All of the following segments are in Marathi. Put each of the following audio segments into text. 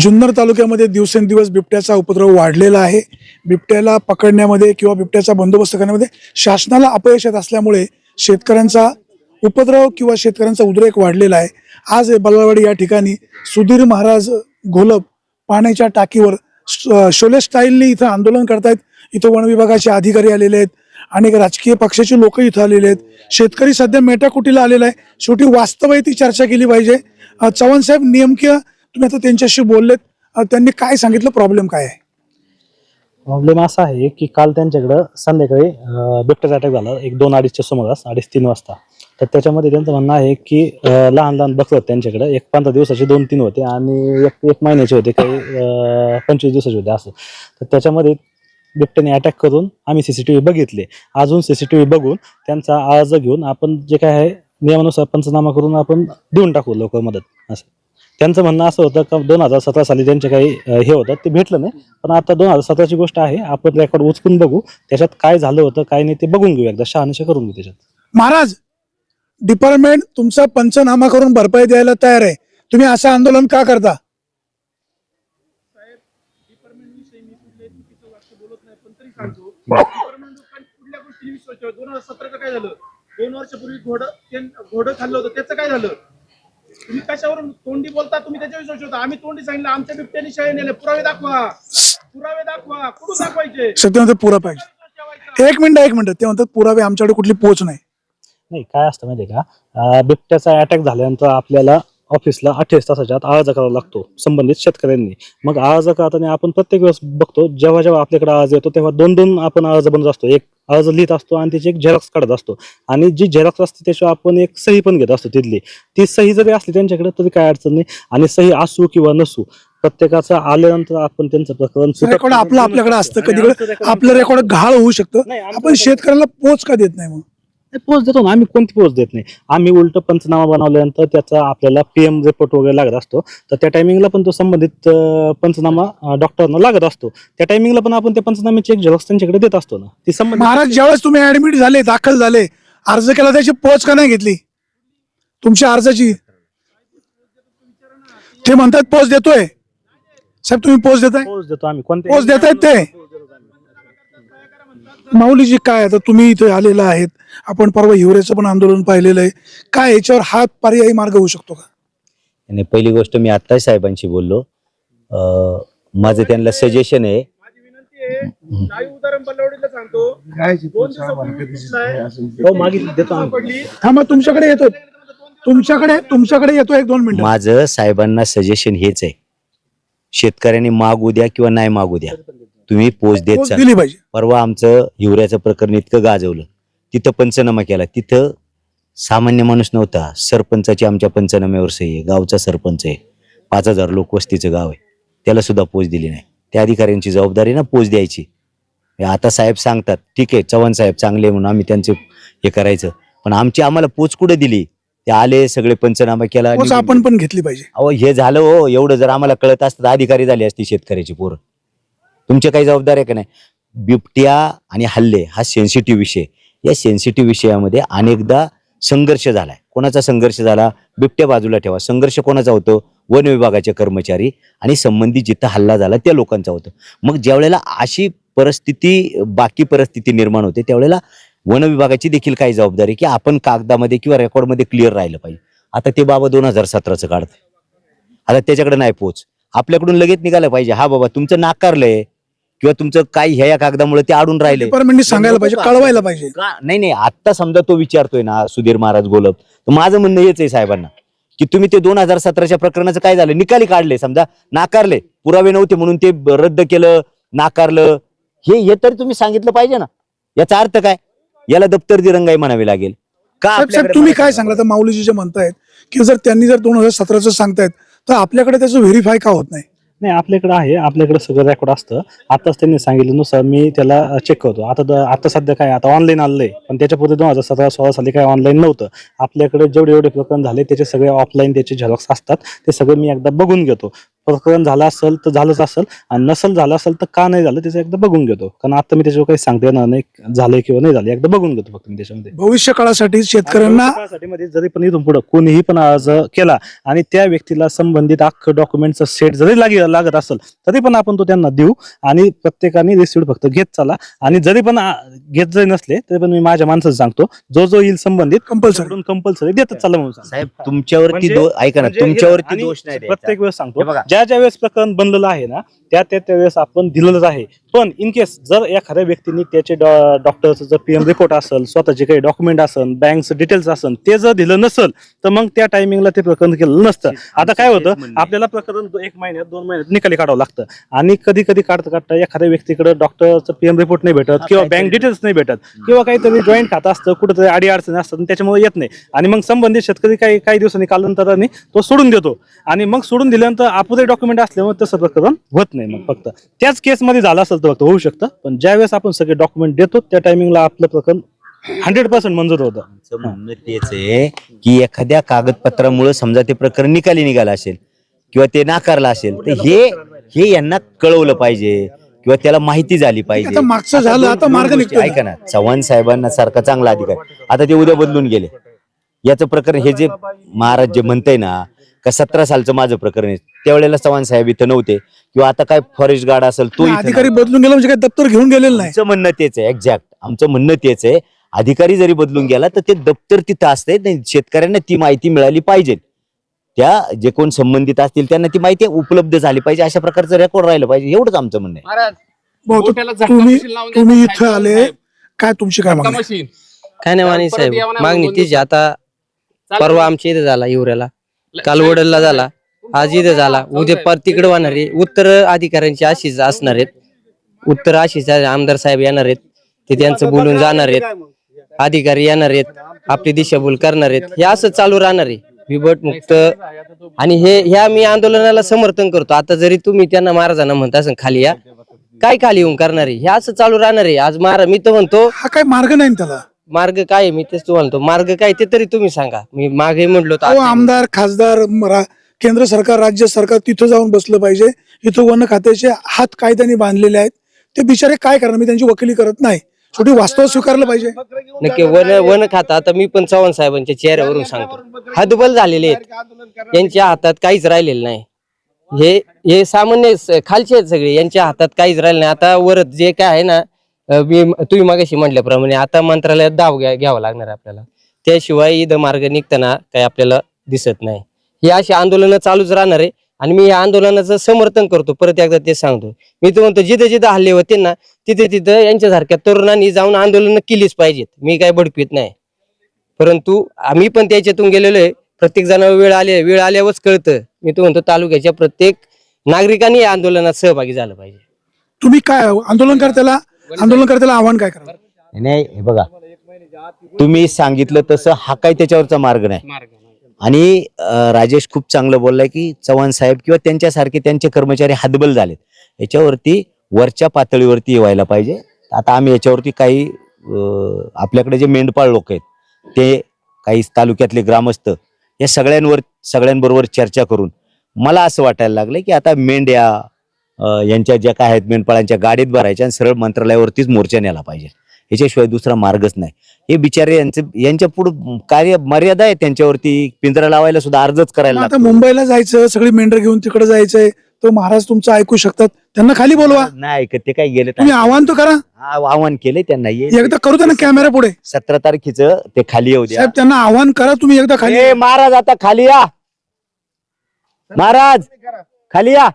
जुन्नर तालुक्यामध्ये दिवसेंदिवस बिबट्याचा उपद्रव वाढलेला आहे. बिबट्याला पकडण्यामध्ये किंवा बिबट्याचा बंदोबस्त करण्यामध्ये शासनाला अपयश येत असल्यामुळे शेतकऱ्यांचा उपद्रव किंवा शेतकऱ्यांचा उद्रेक वाढलेला आहे. आज हे या ठिकाणी सुधीर महाराज घोलप पाण्याच्या टाकीवर श- शोले स्टाईलनी इथं आंदोलन करतायत. इथं वन विभागाचे अधिकारी आलेले आहेत. अनेक राजकीय पक्षाचे लोक इथं आलेले आहेत. शेतकरी सध्या मेटाकुटीला आलेला आहे. शेवटी वास्तव ती चर्चा केली पाहिजे. चव्हाण साहेब नेमक्या तुम्ही आता त्यांच्याशी बोललेत त्यांनी काय सांगितलं? प्रॉब्लेम काय आहे? प्रॉब्लेम असा आहे की काल त्यांच्याकडं संध्याकाळी बिबट्याचा अटॅक झाला. एक दोन अडीचच्या सुमारास अडीच तीन वाजता. तर त्याच्यामध्ये त्यांचं म्हणणं आहे की लहान लहान बकरं त्यांच्याकडे. एक पंधरा दिवसाचे दोन तीन होते आणि एक एक महिन्याचे होते काही पंचवीस दिवसाचे होते असं. तर त्याच्यामध्ये बिबट्याने अटॅक करून आम्ही सीसीटीव्ही बघितले. अजून सीसीटीव्ही बघून त्यांचा अर्ज घेऊन आपण जे काय आहे नियमानुसार पंचनामा करून आपण देऊन टाकू लवकर मदत. असं. त्यांचं म्हणणं असं होतं का दोन हजार सतरा साली त्यांचे काही हे होतं ते भेटलं नाही. पण आता दोन हजार सतराची गोष्ट आहे आपण रेकॉर्ड उचकून बघू त्याच्यात काय झालं होतं काय नाही ते बघून घेऊ एकदा. शहानिशा करून घेऊ त्याच्यात. महाराज डिपार्टमेंट तुमचा पंचनामा करून भरपाई द्यायला तयार आहे. तुम्ही असं आंदोलन का करता? दोन हजार सतराचं काय झालं दोन वर्षापूर्वी घोडं ते- घोडं खाल्लं होतं त्याचं काय झालं? कशावरून तोंडी बोलता तुम्ही? त्याच्या विश्वास ठेवता आम्ही तोंडी सांगितलं आमच्या बिबट्याने शाळे नेले. पुरावे दाखवा. पुरावे दाखवा. कुठून दाखवायचे? सत्य म्हणतात पुरा पाहिजे. एक मिनिट एक मिनिट. ते म्हणतात पुरावे आमच्याकडे कुठली पोच नाही. नाही काय असतं माहितीये का? बिबट्याचा अटॅक झाल्यानंतर आपल्याला ऑफिसला अठ्ठावीस तासाच्या आत अर्ज करावा लागतो संबंधित शेतकऱ्यांनी. मग अर्ज करताना आपण प्रत्येक वेळेस बघतो जेव्हा जेव्हा आपल्याकडे अर्ज येतो तेव्हा दोन दोन आपण अर्ज बनवत असतो. एक अर्ज लिहित असतो आणि त्याची एक झेरॉक्स काढत असतो. आणि जी झेरॉक्स असते त्याच्यावर आपण एक सही पण घेत असतो तिथली. ती सही जरी असली त्यांच्याकडे तरी काय अडचण नाही. आणि सही असू किंवा नसू प्रत्येकाचं आल्यानंतर आपण त्यांचं प्रकरण रेकॉर्ड आपलं आपल्याकडे असतं. कधी आपलं रेकॉर्ड घाळ होऊ शकतं. आपण शेतकऱ्याला पोच का देत नाही मग? पोच देतो ना आम्ही कोणती पोच देत नाही. आम्ही उलट पंचनामा बनवल्यानंतर त्याचा आपल्याला पीएम रिपोर्ट वगैरे लागत असतो तर त्या टायमिंगला पण तो संबंधित पंचनामा डॉक्टरना लागत असतो. त्या टायमिंगला पण आपण त्या पंचनाम्याची एक झेरॉक्स त्यांच्याकडे देत असतो ना. ती संबंधित महाराज ज्यावेळेस तुम्ही ऍडमिट झाले दाखल झाले अर्ज केला त्याची पोच का नाही घेतली? तुमच्या अर्जाची? ते म्हणतात पोच देतोय. साहेब तुम्ही पोच देताय? पोच देतो आम्ही. कोणत्या पोच देतायत ते? माऊलीजी काय आता तुम्ही इथे आलेला आहेत. आपण परवा हिवरेचं पण आंदोलन पाहिलेलं आहे. काय याच्यावर हा पर्यायी मार्ग होऊ शकतो का? आणि पहिली गोष्ट मी आत्ताच साहेबांशी बोललो. अं, माझं त्यांना सजेशन आहे. माझी विनंती आहे लाईव्ह उदाहरण बल्लावडीला सांगतो दोन दिवसापूर्वी दिसलाय हो पडली. हा मग तुमच्याकडे येतो तुमच्याकडे तुमच्याकडे येतो एक दोन मिनिटं. माझं साहेबांना सजेशन हेच आहे. शेतकऱ्यांनी मागू द्या किंवा नाही मागू द्या. तुम्ही पोच देत पोच चाल. दिली पाहिजे. परवा आमचं हिवऱ्याचं प्रकरण इतकं गाजवलं. तिथं पंचनामा केला. तिथं सामान्य माणूस नव्हता. सरपंचाची आमच्या पंचनाम्यावर सही आहे. गावचा सरपंच आहे. पाच हजार लोक वस्तीचं गाव आहे. त्याला सुद्धा पोच दिली नाही. त्या अधिकाऱ्यांची जबाबदारी ना पोच द्यायची. आता साहेब सांगतात ठीक आहे चव्हाण साहेब चांगले म्हणून आम्ही त्यांचे हे करायचं. पण आमची आम्हाला पोच कुठे दिली? ते आले सगळे पंचनामा केला पोच आपण पण घेतली पाहिजे. अहो हे झालं हो. एवढं जर आम्हाला कळत असतं तर अधिकारी झाली असती शेतकऱ्याची पोरं. तुमचे काही जबाबदारी आहे का नाही? बिबट्या आणि हल्ले हा सेन्सिटिव्ह विषय या सेन्सिटिव्ह विषयामध्ये अनेकदा संघर्ष झालाय. कोणाचा संघर्ष झाला? बिबट्या बाजूला ठेवा. संघर्ष कोणाचा होतो? वन विभागाचे कर्मचारी आणि संबंधित जिथं हल्ला झाला त्या लोकांचा होतो. मग ज्यावेळेला अशी परिस्थिती बाकी परिस्थिती निर्माण होते त्यावेळेला वन विभागाची देखील काही जबाबदारी की आपण कागदामध्ये किंवा रेकॉर्डमध्ये क्लिअर राहिलं पाहिजे. आता ते बाबा दोन हजार सतराचं काढत आता त्याच्याकडे नाही पोच आपल्याकडून लगेच निघालं पाहिजे. हा बाबा तुमचं नाकारलंय. किंवा तुमचं काही ह्या या कागदामुळे ते अडून राहिले. डिपार्टमेंटनी सांगायला पाहिजे कळवायला पाहिजे. का? नाही नाही आता समजा तो विचारतोय ना सुधीर महाराज गोलप. तर माझं म्हणणं हेच आहे साहेबांना की तुम्ही ते दोन हजार सतराच्या प्रकरणाचं काय झालं? निकाली काढले समजा नाकारले पुरावे नव्हते म्हणून ते रद्द केलं नाकारलं. हे हे तरी तुम्ही सांगितलं पाहिजे ना. याचा अर्थ काय? याला दप्तर दिरंगाई म्हणावी लागेल. का साहेब साहेब आपल्याकडे तुम्ही काय सांगला तर माऊलीजी जे म्हणतायत की जर त्यांनी जर दोन हजार सतराचं सांगतायत तर आपल्याकडे त्याचं व्हेरीफाय का होत नाही? नाही आपल्याकडे आहे आपल्याकडे सगळं रेकॉर्ड असतं. आताच त्यांनी सांगितलं नुसार मी त्याला चेक करतो. आता द- आता सध्या काय आता ऑनलाईन आलंय. पण त्याच्यापूर्वी दोन हजार सतरा सोळा साली काय ऑनलाईन नव्हतं. आपल्याकडे जेवढे एवढे प्रकरण झाले त्याचे सगळे ऑफलाईन त्याचे झेरॉक्स असतात. ते सगळे मी एकदा बघून घेतो. प्रकरण झालं असेल तर झालंच असेल आणि नसल झालं असेल तर का नाही झालं त्याचं एकदा बघून घेतो कारण आता मी त्याच्यावर काही सांगता येणार नाही झालंय किंवा नाही झालं एकदा बघून घेतो फक्त मी त्याच्यामध्ये भविष्य काळासाठी शेतकऱ्यांना काळासाठी जरी पण इथून पुढे कोणीही पण अर्ज केला आणि त्या व्यक्तीला संबंधित अख्खं डॉक्युमेंटचं सेट जरी लाग लागत असेल तरी पण आपण तो त्यांना देऊ आणि प्रत्येकाने रिसिप्ट फक्त घेत चला आणि जरी पण घेत जरी नसले तरी पण मी माझ्या माणसाचं सांगतो जो जो येईल संबंधित कंपल्सरी कंपल्सरी देतच चला म्हणून. साहेब तुमच्यावरती म्हणजे- दो ऐका ना म्हणजे तुमच्यावरती आणि दोष नाही द्यायचा. प्रत्येक वेळेस हे सांगतो बघा. ज्या ज्या वेळेस प्रकरण बनलेलं आहे ना त्या त्या त्या वेळेस आपण दिलेलंच आहे. पण इन केस जर एखाद्या व्यक्तीने त्याचे डॉक्टरचं जर पीएम रिपोर्ट असेल स्वतःचे काही डॉक्युमेंट असेल बँकचं डिटेल्स असेल ते जर दिलं नसेल तर मग त्या टायमिंगला ते प्रकरण केलं नसतं. आता काय होतं आपल्याला प्रकरण एक महिन्यात दोन महिन्यात निकाली काढावं लागतं. आणि कधी कधी काढता काढता एखाद्या व्यक्तीकडे डॉक्टरचं पीएम रिपोर्ट नाही भेटत किंवा बँक डिटेल्स नाही. भेटत किंवा काहीतरी जॉईंट खातं असतं कुठेतरी अडी अडचणी असतात त्याच्यामुळे येत नाही. आणि मग संबंधित शेतकरी काही काही दिवसांनी कालांतराने तो सोडून देतो. आणि मग सोडून दिल्यानंतर अपुरे डॉक्युमेंट असल्यामुळे तसं प्रकरण होत नाही मग फक्त. त्याच केसमध्ये झालं असेल तर फक्त होऊ शकतं. पण ज्यावेळेस आपण सगळे डॉक्युमेंट देतो त्या टायमिंगला आपलं प्रकरण हंड्रेड पर्सेंट मंजूर होतं. म्हणणं तेच आहे की एखाद्या कागदपत्रामुळे समजा ते प्रकरण निकाली निघालं असेल किंवा ते नाकारलं असेल तर हे हे यांना कळवलं पाहिजे किंवा त्याला माहिती झाली पाहिजे आता मागचं झालं, दोन- आता दोन मार्ग गोष्टी निघतोय. ऐका ना चव्हाण साहेबांना सारखा चांगला अधिकार. आता ते उद्या बदलून गेले. याचं प्रकरण हे जे महाराज जे म्हणताय ना का सतरा सालचं माझं प्रकरण आहे. त्यावेळेला चव्हाण साहेब इथं नव्हते. किंवा आता काय फॉरेस्ट गार्ड असेल तो इथं अधिकारी नव्हता. बदलून गेला म्हणजे काय दप्तर घेऊन गेलेलं नाही? आमचं म्हणणं तेच आहे एक्झॅक्ट आमचं म्हणणं तेच आहे अधिकारी जरी बदलून गेला तर ते दप्तर तिथं असते नाही शेतकऱ्यांना ती माहिती मिळाली पाहिजे. त्या जे कोण संबंधित असतील त्यांना ती माहिती उपलब्ध झाली पाहिजे अशा प्रकारचं रेकॉर्ड राहिलं पाहिजे एवढंच आमचं म्हणणं आहे. महाराज बहुत गोट्याला झटका तुम्ही मशीन लावून तुम्ही द्या. इथं आले काय तुमची काय झटका मागणी? मशीन काय नाही माने परत साहेब यावं नाही मागणी म्हणून तीच आहे. आता. परवा आमच्या इथे झाला युवऱ्याला. काल वडलला झाला. आज इथे झाला. उद्या पर तिकडे होणार आहे. उत्तर अधिकाऱ्यांची अशीच असणार आहेत. उत्तर अशीच आहे. आमदार साहेब येणार आहेत. ते त्यांचं बोलून जाणार आहेत. अधिकारी येणार आहेत. आपली दिशाभूल करणार आहेत. हे असं चालू राहणार आहे. बिबट मुक्त. आणि हे ह्या मी आंदोलनाला समर्थन करतो. आता जरी तुम्ही त्यांना महाराजांना म्हणता असेल खाली या. काय खाली येऊन करणार आहे? हे असं चालू राहणार आहे. आज महाराज मी तर म्हणतो हा काय मार्ग नाही ना त्याला? मार्ग काय आहे? मी तेच तुम्हाला म्हणतो. मार्ग काय ते तरी तुम्ही सांगा. मी मागे म्हटलो तर अहो आमदार खासदार म- रा- केंद्र सरकार राज्य सरकार तिथं जाऊन बसलं पाहिजे. इथं वन खात्याचे हात कायद्याने बांधलेले आहेत. ते बिचारे काय करणार? मी त्यांची वकिली करत नाही. शेवटी वास्तव स्वीकारलं पाहिजे. नक्की वन वन खाता. आता मी पण चव्हाण साहेबांच्या चेहऱ्यावरून सांगतो. हदबल झालेले आहेत. यांच्या हातात काहीच राहिलेलं नाही. हे हे सामान्य स- खालचे आहेत सगळे. यांच्या हातात काहीच राहिलं नाही. आता वर जे काय आहे ना अं, मी तुम्ही मागाशी म्हटल्याप्रमाणे आता मंत्रालयात दाव घ्या घ्यावा लागणार आहे आपल्याला. त्याशिवाय इथं मार्ग निघताना काही आपल्याला दिसत नाही. ही अशी आंदोलनं चालूच राहणार आहे आणि मी या आंदोलनाचं समर्थन करतो. परत एकदा ते सांगतो. मी तर म्हणतो जिथे जिथं हल्ले होते ना तिथे तिथं यांच्यासारख्या तरुणांनी जाऊन आंदोलनं केलीच पाहिजेत. मी काय भडकवीत नाही. परंतु आम्ही पण त्याच्यातून गेलेलो आहे. प्रत्येक जणावर वेळ आले वेळ आल्यावरच कळतं. मी तो म्हणतो तालुक्याच्या प्रत्येक नागरिकांनी या आंदोलनात सहभागी झालं पाहिजे. तुम्ही काय आंदोलन करताना आंदोलनकर्त्याला आव्हान काय करा नाही हे बघा. तुम्ही सांगितलं तसं हा काही त्याच्यावरचा मार्ग नाही. आणि राजेश खूप चांगलं बोललाय की चव्हाण साहेब किंवा त्यांच्यासारखे त्यांचे कर्मचारी हतबल झालेत. याच्यावरती वरच्या पातळीवरती व्हायला पाहिजे. आता आम्ही याच्यावरती काही आपल्याकडे जे मेंढपाळ लोक आहेत ते काही तालुक्यातले ग्रामस्थ या सगळ्यांवर सगळ्यांबरोबर चर्चा करून मला असं वाटायला लागलं की आता मेंढ्या यांच्या ज्या काय आहेत मेंढपाळांच्या गाडीत भरायच्या आणि सरळ मंत्रालयावरतीच मोर्चा नेला पाहिजे. याच्याशिवाय दुसरा मार्गच नाही. हे बिचारे यांचे यांच्या पुढे कार्य मर्यादा आहे त्यांच्यावरती. पिंजरा लावायला सुद्धा अर्जच करायला आता लागतो. मुंबईला जायचं सगळी मेंढर घेऊन तिकडे जायचंय. तो महाराज तुमचं ऐकू शकतात. त्यांना खाली बोलवा. नाही ऐकत. ते काय गेले तुम्ही आव्हान तर करा. आव्हान केले त्यांना. एकदा करू त्यांना कॅमेरा पुढे. सतरा तारखेचं ते खाली येऊ द्या. साहेब त्यांना आव्हान करा तुम्ही एकदा खाली ए, महाराज आता खाली या. महाराज खाली या.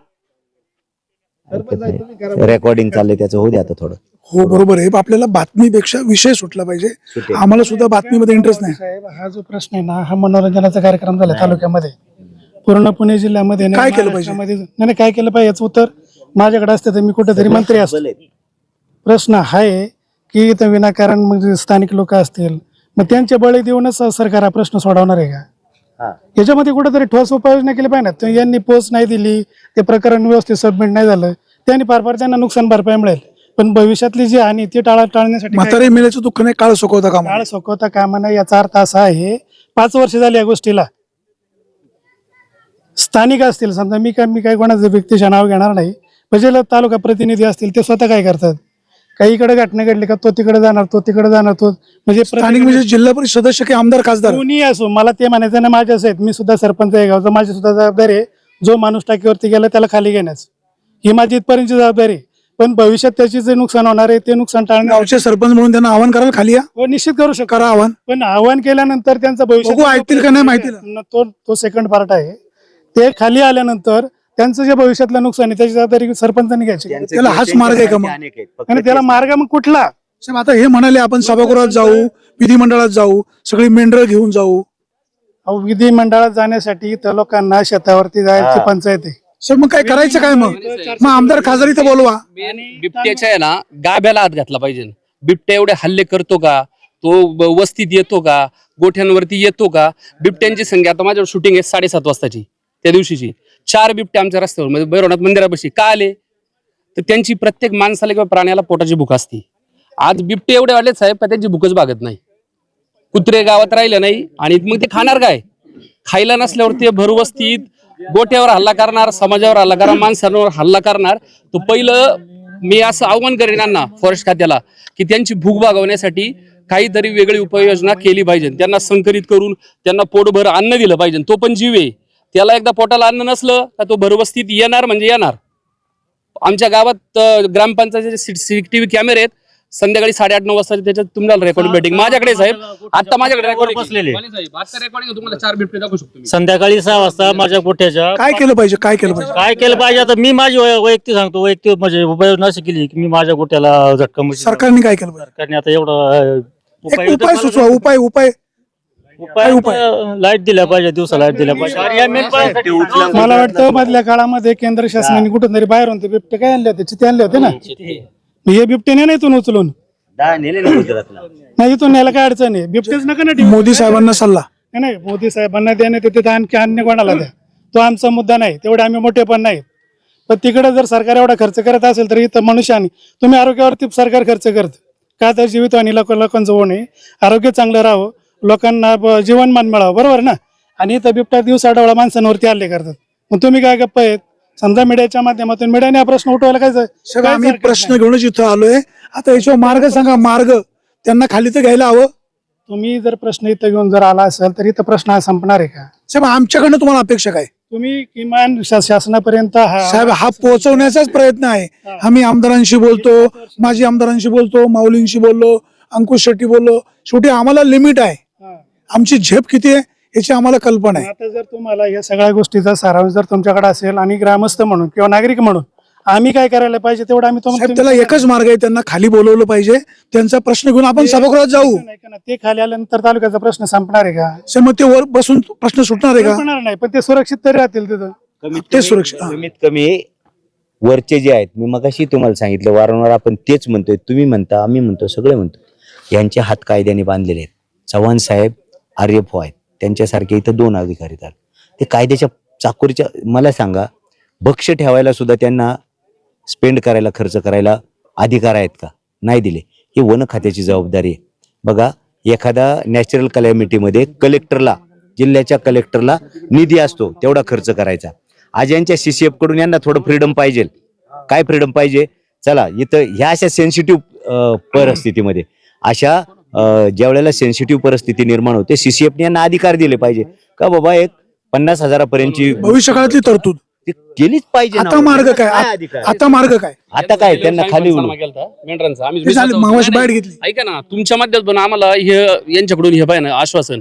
रेकॉर्डिंग चाललंय त्याचं होऊ द्या आता थोडं. हो बरोबर आहे. आपल्याला बातमीपेक्षा विषय सुटला पाहिजे. आम्हाला सुद्धा बातमीमध्ये इंटरेस्ट नाही. साहेब हा जो प्रश्न आहे ना हा मनोरंजनाचा कार्यक्रम झाला तालुक्यामध्ये. पूर्ण पुणे जिल्ह्यामध्ये नाही, काय केलं पाहिजे? नाही नाही, काय केलं पाहिजे याचं उत्तर? माझ्याकडे असतं तर मी कुठेतरी मंत्री असतो. प्रश्न हा आहे की इथं विनाकारण म्हणजे स्थानिक लोक असतील. मग त्यांचे बळी देऊनच सरकार हा प्रश्न सोडवणार आहे. का? याच्यामध्ये कुठेतरी ठोस उपाययोजना केली पाहिजे यांनी पोस्ट नाही दिली ते प्रकरण व्यवस्थित सबमिट नाही झालं त्यांनी फार फार त्यांना नुकसान भरपाई मिळेल. पण भविष्यातली जी हानी ती टाळा टाळण्यासाठी म्हातारे मेल्याचं दुःख नाही काळ सुकवता कामा काळ सोकवता कामा नये याचा अर्थ असा आहे पाच वर्ष झाली या गोष्टीला. स्थानिक असतील समजा मी काय मी काय कोणाचं व्यक्तीच्या नाव घेणार नाही म्हणजे तालुका प्रतिनिधी असतील ते स्वतः काय करतात? काही इकडे घटना घडली का तो तिकडे जाणार तो तिकडे जाणार तो म्हणजे स्थानिक म्हणजे जिल्हा परिषद सदस्य की आमदार खासदार? कोणी असो मला ते म्हणायचं ना माझ्याच आहेत. मी सुद्धा सरपंच आहे गावचा माझी सुद्धा जबाबदारी आहे. जो माणूस टाकीवरती गेला त्याला खाली घेण्यास ही माझी इथपर्यंतची जबाबदारी आहे. पण भविष्यात त्याची जे नुकसान होणार आहे ते नुकसान टाळणार गावचे सरपंच म्हणून त्यांना आवाहन करायला खाली या? हो निश्चित करू शकतो. करा आवाहन. पण आव्हान केल्यानंतर त्यांचं भविष्य ऐकतील का नाही माहिती नाही. तो तो सेकंड पार्ट आहे. ते खाली आल्यानंतर त्यांचं जे भविष्यातलं नुकसान आहे त्याची जबाबदारी सरपंचांनी घ्यायची. त्याला हाच मार्ग आहे का मग? अनेक आहेत. फक्त आणि त्याला मार्ग मग कुठला? साहेब आता हे म्हणाले आपण सभागृहात जाऊ विधिमंडळात जाऊ सगळी मेंढर घेऊन जाऊ. अहो, विधिमंडळात जाण्यासाठी त्या लोकांना शेतावरती जायची हा. पंचायत आहे. सर मग काय करायचं काय मग? मग आमदार खासदार इथं बोलवा. बिबट्याच्या आहे ना गाभ्याला हात घातला पाहिजे. बिबट्या एवढे हल्ले करतो का? तो ब- वस्तीत येतो का? गोठ्यांवरती येतो का? बिबट्यांची संख्या आता माझ्यावर शूटिंग आहे साडेसात वाजताची त्या दिवशीची. चार बिबटे आमच्या रस्त्यावर म्हणजे भैरवनाथ मंदिरापाशी. का आले? तर त्यांची प्रत्येक माणसाला किंवा प्राण्याला पोटाची भूक असते. आज बिबटे एवढे वाढले साहेब का त्यांची भूकच भागत नाही. कुत्रे गावात राहिले नाही आणि मग ते खाणार काय? खायला नसल्यावर ते भरवस्तीत गोट्यावर हल्ला करणार समाजावर हल्ला करणार माणसांवर हल्ला करणार. तर पहिलं मी असं आव्हान करेन यांना फॉरेस्ट खात्याला की त्यांची भूक भागवण्यासाठी काहीतरी वेगळी उपाययोजना केली पाहिजे. त्यांना संकलित करून त्यांना पोटभर अन्न दिलं पाहिजे. तो पण जीव आहे. त्याला एकदा पोटाला अन्न नसलं का तो भरवस्तीत येणार म्हणजे येणार. आमच्या गावात ग्रामपंचायतीचे सीसीटीव्ही कॅमेरे आहेत. संध्याकाळी साडेआठ नऊ वाजता त्याच्यात तुम्हाला रेकॉर्डिंग भेटिंग माझ्याकडे आहे, साहेब आता माझ्याकडे रेकॉर्डिंग बसलेले. संध्याकाळी सहा वाजता माझ्या गोठ्याच्या काय केलं पाहिजे? काय केलं पाहिजे? काय केलं पाहिजे? आता मी माझी वै- वैयक्तिक सांगतो. वैयक्तिक म्हणजे उपाययोजना अशी केली की मी माझ्या गोट्याला झटका म्हणजे सरकारने काय केलं पाहिजे? सरकारने आता एवढं अं, एक उपाय सुचवा उपाय उपाय उपाय उपाय? लाइट दिल्या पाहिजे दिवसा लाइट दिल्या पाहिजे. आणि मला वाटतं मधल्या काळामध्ये केंद्र शासनाने कुठून तरी बाहेरून ते बिबटे काय आणले होते? चिते आणले होते ना? हे बिबटेने नाही इथून उचलून? ना नाही इथून न्यायला काय अडचण आहे? बिबटेच नका ना ठेवू. मोदी साहेबांना सल्ला. नाही, नाही मोदी साहेबांना देण्यात येते तर आणखी अन्य कोणाला द्या. तो आमचा मुद्दा नाही. तेवढे आम्ही मोठे पण नाही. पण तिकडे जर सरकार एवढा खर्च करत असेल तर इथं मनुष्याने तुम्ही आरोग्यावरती सरकार खर्च करत. का तर जीवितवाणी लोक लोकांचं होऊ नये आरोग्य चांगलं राहावं. लोकांना ब- जीवनमान मिळावं बरोबर ना? आणि इथं बिबट्या दिवसा डवळा माणसांवरती हल्ले करतात. मग तुम्ही काय गप्प आहेत? समजा मीडियाच्या माध्यमातून मीडियाने हा प्रश्न उठवायला काय काय आम्ही हरकत प्रश्न नाही. घेऊनच इथं आलोय. आता याच्यावर मार्ग सांगा मार्ग. त्यांना खाली तर घ्यायला हवं. तुम्ही जर प्रश्न इथं घेऊन जर आला असेल तर इथं प्रश्न हा संपणार आहे का? साहेब आमच्याकडनं तुम्हाला अपेक्षा काय? तुम्ही किमान शा- शासनापर्यंत हा साहेब हा पोहोचवण्याचाच प्रयत्न आहे. आम्ही आमदारांशी बोलतो माजी आमदारांशी बोलतो माऊलींशी बोललो अंकुश शेट्टी बोललो. शेवटी आम्हाला लिमिट आहे. आमची झेप किती आहे याची आम्हाला कल्पना आहे. आता जर तुम्हाला या सगळ्या गोष्टीचा सारांश जर तुमच्याकडे असेल आणि ग्रामस्थ म्हणून किंवा नागरिक म्हणून आम्ही काय करायला पाहिजे तेवढं आम्ही साहेब तुम्हाला त्याला एकच मार्ग आहे त्यांना खाली बोलवलं पाहिजे त्यांचा प्रश्न घेऊन आपण सभागृहात जाऊ. नाही का ना, ते खाली आल्यानंतर तालुक्याचा प्रश्न संपणार आहे का? साहेब मग ते वर बसून प्रश्न सुटणार आहे का? संपणार नाही पण ते सुरक्षित तरी राहतील तिथं. कमीत ते कमी- सुरक्षित हा. कमीत कमी वरचे जे आहेत मी मगाशी तुम्हाला सांगितलं वारंवार आपण तेच म्हणतोय तुम्ही म्हणता आम्ही म्हणतो सगळे म्हणतो. यांचे हात कायद्याने बांधलेले आहेत. चव्हाण साहेब आर्यफो आहेत. त्यांच्यासारखे इथं दोन अधिकारी आहेत. ते कायद्याच्या चाकोरीच्या मला सांगा भक्ष ठेवायला सुद्धा त्यांना स्पेंड करायला खर्च करायला अधिकार आहेत का? नाही दिले. ही वन खात्याची जबाबदारी आहे. बघा एखादा नॅचरल कलॅमिटीमध्ये कलेक्टरला जिल्ह्याच्या कलेक्टरला निधी असतो तेवढा खर्च करायचा. आज यांच्या सीसीएफ यांना थोडं फ्रीडम पाहिजे. काय फ्रीडम पाहिजे? चला इथं ह्या अशा सेन्सिटिव्ह परिस्थितीमध्ये अशा ज्या वेळेला सेन्सिटिव्ह परिस्थिती निर्माण होते सीसीएफने यांना अधिकार दिले पाहिजे. का बाबा एक पन्नास हजारापर्यंतची भविष्य काळातली तरतूद. ती केलीच पाहिजे ना. आता मार्ग काय? काय अधिकार? आता मार्ग काय? आता काय? त्यांना खाली सामा उडू गेलता, मेंढरांचा. आम्ही हे झाले स्वतः- मावाशी नाही, बाहेर. घेतली. ऐका ना. तुमच्या माध्यमातून आम्हाला हे यांच्याकडून हे पाहिजे ना आश्वासन.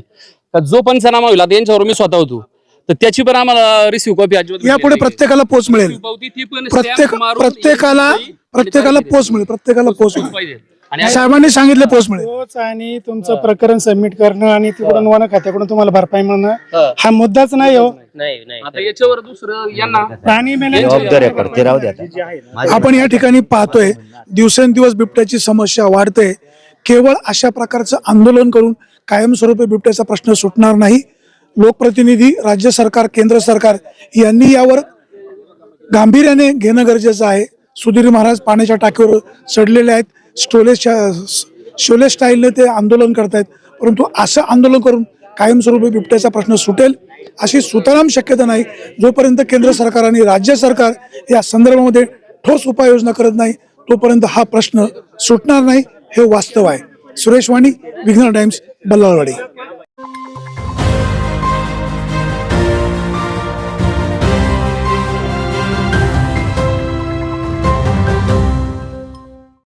का जो पंचनामा होईल आता यांच्यावर मी स्वतः होतो. तर त्याची पण आम्हाला रिसिव्ह कॉपी अजिबात यापुढे भेटली नाही. प्रत्येकाला पोच मिळेल. Receive पावती ती पण प्रत्येक मारून प्रत्येकाला आणि- प्रत्येकाला पोच मिळेल. प्रत्येकाला पोच मिळेल पाहिजे. आणि साहेबांनी सांगितले पोच मिळेल तोच आणि तुमचं प्रकरण सबमिट करणं आणि तिकडून वन खात्याकडून तुम्हाला भरपाई मिळणं हा. मुद्दाच नाही हो. आता याच्यावर दुसरं यांना प्राणी मेल्यांच्या जबाबदारी आहे, पण ते राहू द्या आता. माझं- आपण या ठिकाणी पाहतोय दिवसेंदिवस बिबट्याची समस्या वाढते केवळ अशा प्रकारचं आंदोलन करून कायमस्वरूपी बिबट्याचा प्रश्न सुटणार नाही. लोकप्रतिनिधी राज्य सरकार केंद्र सरकार यांनी यावर गांभीर्याने घेणं गरजेचं आहे. सुधीर महाराज पाण्याच्या टाकीवर चढलेले आहेत. स्टोलेजच्या शोले स्टाईलने ते आंदोलन करतायत. परंतु असं आंदोलन करून कायमस्वरूपी बिबट्याचा प्रश्न सुटेल अशी सुताराम शक्यता नाही. जोपर्यंत केंद्र सरकार आणि राज्य सरकार या संदर्भामध्ये ठोस उपाययोजना करत नाही तोपर्यंत हा प्रश्न सुटणार नाही हे वास्तव आहे. सुरेश वाणी विघ्न टाइम्स बल्लाळवाडी.